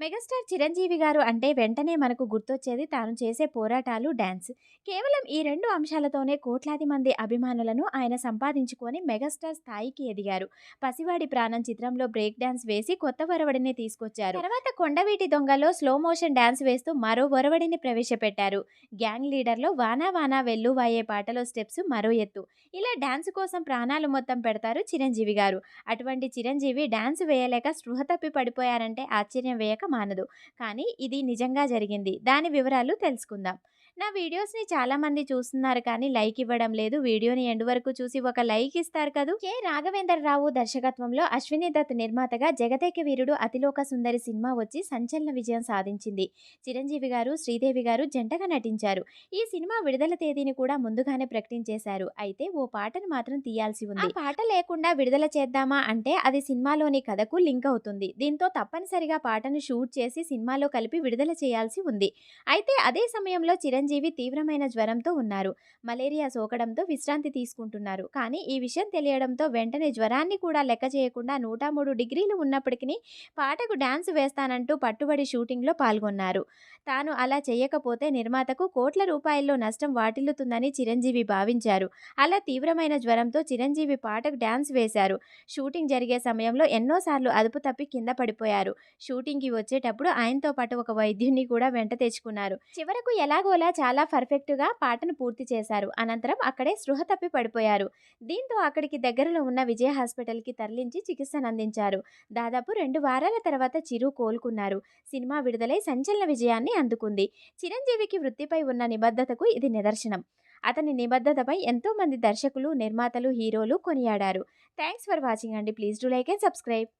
Megastar Chiranjeevi గారు అంటే వెంటనే మనకు గుర్తొచ్చేది తాను చేసే పోరాటాలు, డ్యాన్స్ కేవలం ఈ రెండు అంశాలతోనే కోట్లాది మంది అభిమానులను ఆయన సంపాదించుకొని మెగాస్టార్ స్థాయికి ఎదిగారు. 'పసివాడి ప్రాణం' చిత్రంలో బ్రేక్ డ్యాన్స్ వేసి కొత్త ఒరవడిని తీసుకొచ్చారు. తర్వాత 'కొండవీటి దొంగ'లో స్లో మోషన్ డ్యాన్స్ వేస్తూ మరో ఒరవడిని ప్రవేశపెట్టారు. 'గ్యాంగ్ లీడర్'లో 'వానా వానా వెల్లువాయే' పాటలో స్టెప్స్ మరో ఎత్తు. ఇలా డ్యాన్స్ కోసం ప్రాణాలు మొత్తం పెడతారు చిరంజీవి గారు. అటువంటి చిరంజీవి డ్యాన్స్ వేయలేక స్పృహ తప్పి పడిపోయారంటే ఆశ్చర్యం వేయక మానదు. కానీ ఇది నిజంగా జరిగింది. దాని వివరాలు తెలుసుకుందాం. నా వీడియోస్‌ని చాలామంది చూస్తున్నారు కానీ లైక్ ఇవ్వడం లేదు. వీడియోని ఎండ్ వరకు చూసి ఒక లైక్ ఇస్తారు కదూ! కె. రాఘవేంద్రరావు దర్శకత్వంలో అశ్విని దత్ నిర్మాతగా 'జగదేక వీరుడు అతిలోక సుందరి' సినిమా వచ్చి సంచలన విజయం సాధించింది. చిరంజీవి గారు, శ్రీదేవి గారు జంటగా నటించారు. ఈ సినిమా విడుదల తేదీని కూడా ముందుగానే ప్రకటించేశారు. అయితే ఓ పాటను మాత్రం తీయాల్సి ఉంది. ఆ పాట లేకుండా విడుదల చేద్దామా అంటే అది సినిమాలోని కథకు లింక్ అవుతుంది. దీంతో తప్పనిసరిగా పాటను షూట్ చేసి సినిమాలో కలిపి విడుదల చేయాల్సి ఉంది. అయితే అదే సమయంలో చిరంజీవి చిరంజీవి తీవ్రమైన జ్వరంతో ఉన్నారు. మలేరియా సోకడంతో విశ్రాంతి తీసుకుంటున్నారు. కానీ ఈ విషయం తెలియడంతో వెంటనే జ్వరాన్ని కూడా లెక్క చేయకుండా 103 డిగ్రీలు ఉన్నప్పటికీ పాటకు డాన్స్ వేస్తానంటూ పట్టుబడి షూటింగ్‌లో పాల్గొన్నారు. తాను అలా చేయకపోతే నిర్మాతకు కోట్ల రూపాయల్లో నష్టం వాటిల్లుతుందని చిరంజీవి భావించారు. అలా తీవ్రమైన జ్వరంతో చిరంజీవి పాటకు డాన్స్ వేశారు. షూటింగ్ జరిగే సమయంలో ఎన్నోసార్లు అదుపు తప్పి కింద పడిపోయారు. షూటింగ్‌కి వచ్చేటప్పుడు ఆయనతో పాటు ఒక వైద్యుడిని కూడా వెంట తెచ్చుకున్నారు. చివరకు ఎలాగోలా చాలా పర్ఫెక్ట్‌గా పాటను పూర్తి చేశారు. అనంతరం అక్కడే స్పృహ తప్పి పడిపోయారు. దీంతో అక్కడికి దగ్గరలో ఉన్న విజయ హాస్పిటల్‌కి తరలించి చికిత్సను అందించారు దాదాపు రెండు వారాల తర్వాత చిరు కోలుకున్నారు. సినిమా విడుదలై సంచలన విజయాన్ని అందుకుంది. చిరంజీవికి వృత్తిపై ఉన్న నిబద్ధతకు ఇది నిదర్శనం. అతని నిబద్ధతపై ఎంతో మంది దర్శకులు, నిర్మాతలు, హీరోలు కొనియాడారు. థ్యాంక్స్ ఫర్ వాచింగ్ అండి. Please do like and subscribe.